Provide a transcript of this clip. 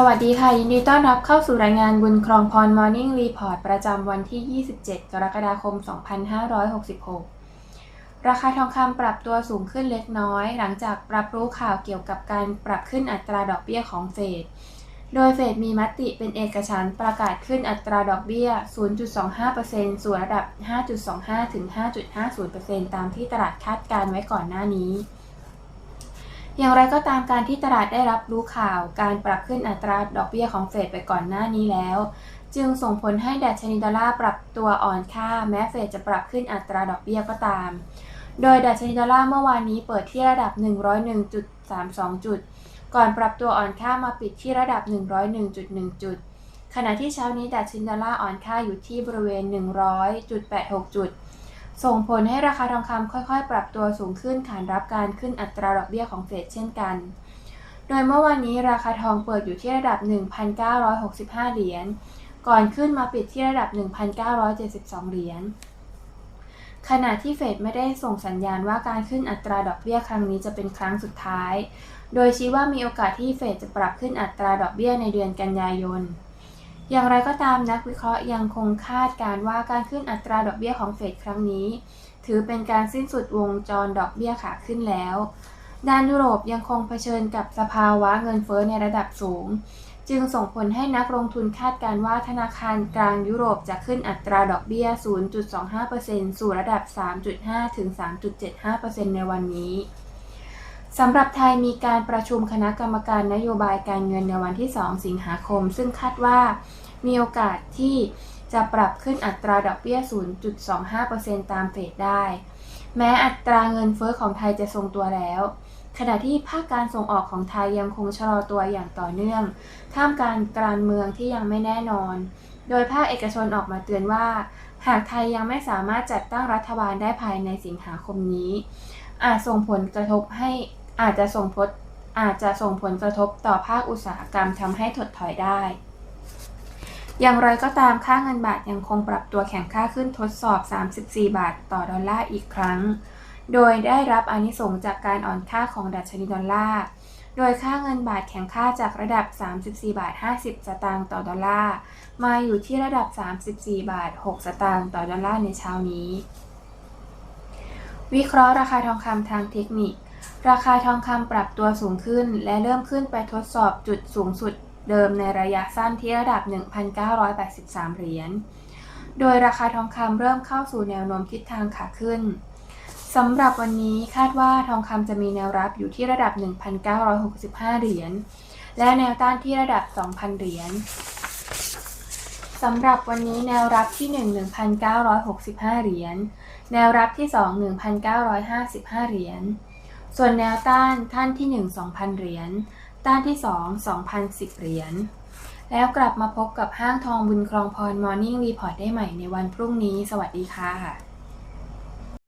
สวัสดีค่ะ ยินดีต้อนรับเข้าสู่รายงานบุญครองพร Morning Report ประจำวันที่ 27 กรกฎาคม 2566 ราคาทองคำปรับตัวสูงขึ้นเล็กน้อย หลังจากรับรู้ข่าวเกี่ยวกับการปรับขึ้นอัตราดอกเบี้ยของเฟด โดยเฟดมีมติเป็นเอกฉันท์ประกาศขึ้นอัตราดอกเบี้ย 0.25%สู่ระดับ 5.25 ถึง 5.50%ตามที่ตลาดคาดการไว้ก่อนหน้านี้ อย่างไรก็ตามการที่ตลาดได้รับรู้ข่าวการปรับขึ้นอัตราดอกเบี้ยของเฟดไปก่อนหน้านี้แล้ว จึงส่งผลให้ดัชนีดอลลาร์ปรับตัวอ่อนค่า แม้เฟดจะปรับขึ้นอัตราดอกเบี้ยก็ตาม โดยดัชนีดอลลาร์เมื่อวานนี้เปิดที่ระดับ 101.32 จุด ก่อนปรับตัวอ่อนค่ามาปิดที่ระดับ 101.1 จุด ขณะที่เช้านี้ดัชนีดอลลาร์อ่อนค่าอยู่ที่บริเวณ 100.86 จุด ส่งผลให้ราคาทองคำค่อยๆ ปรับตัวสูงขึ้นขานรับการขึ้นอัตราดอกเบี้ยของเฟดเช่นกัน โดยเมื่อวานนี้ราคาทองเปิดอยู่ที่ระดับ 1,965 เหรียญ ก่อนขึ้นมาปิดที่ระดับ 1,972 เหรียญ ขณะที่เฟดไม่ได้ส่งสัญญาณว่าการขึ้นอัตราดอกเบี้ยครั้งนี้จะเป็นครั้งสุดท้าย โดยชี้ว่ามีโอกาสที่เฟดจะปรับขึ้นอัตราดอกเบี้ยในเดือนกันยายน อย่างไรก็ตามนักวิเคราะห์ยังคงคาดการณ์ว่าการขึ้นอัตราดอกเบี้ยของเฟดครั้งนี้ ถือเป็นการสิ้นสุดวงจรดอกเบี้ยขาขึ้นแล้ว ด้านยุโรปยังคงเผชิญกับสภาวะเงินเฟ้อในระดับสูง จึงส่งผลให้นักลงทุนคาดการณ์ว่าธนาคารกลางยุโรปจะขึ้นอัตราดอกเบี้ย 0.25%สู่ระดับ 3.5 ถึง 3.75%ในวันนี้ สำหรับไทยมีการประชุมคณะกรรมการนโยบายการเงินในวันที่ 2 สิงหาคม ซึ่งคาดว่ามีโอกาสที่จะปรับขึ้นอัตราดอกเบี้ย 0.25%ตามเฟดได้ แม้อัตราเงินเฟ้อของไทยจะทรงตัวแล้ว ขณะที่ภาคการส่งออกของไทยยังคงชะลอตัวอย่างต่อเนื่อง ท่ามกลางการเมืองที่ยังไม่แน่นอน โดยภาคเอกชนออกมาเตือนว่า หากไทยยังไม่สามารถจัดตั้งรัฐบาลได้ภายในสิงหาคมนี้ อาจส่งผลกระทบให้ อาจจะส่งผลอาจจะส่งผลกระทบต่อภาคอุตสาหกรรมทำให้ถดถอยได้ อย่างไรก็ตามค่าเงินบาทยังคงปรับตัวแข็งค่าขึ้นทดสอบ 34 บาทต่อดอลลาร์อีกครั้ง โดยได้รับอนิสงจากการอ่อนค่าของดัชนีดอลลาร์ โดยค่าเงินบาทแข็งค่าจากระดับ 34 บาท 50 สตางค์ต่อดอลลาร์ มาอยู่ที่ระดับ 34 บาท 6 สตางค์ต่อดอลลาร์ในเช้านี้ วิเคราะห์ราคาทองคำทางเทคนิค ราคาทองคำปรับตัวสูงขึ้น และเริ่มขึ้นไปทดสอบจุดสูงสุดเดิมในระยะสั้นที่ระดับ 1,983 เหรียญ โดยราคาทองคำเริ่มเข้าสู่แนวโน้มทิศทางขาขึ้นสำหรับวันนี้คาดว่าทองคำจะมีแนวรับอยู่ที่ระดับ 1,965 เหรียญ และแนวต้านที่ระดับ 2,000 เหรียญสำหรับวันนี้แนวรับที่ 1 1,965 เหรียญ แนวรับที่ 2 1,955 เหรียญ ส่วนแนวต้านท่านที่ 1 2,000 เหรียญ ต้านที่ 2 2,010 เหรียญ แล้วกลับมาพบกับห้างทองบุญครองพรมอร์นิ่งรีพอร์ตได้ใหม่ในวันพรุ่งนี้ สวัสดีค่ะ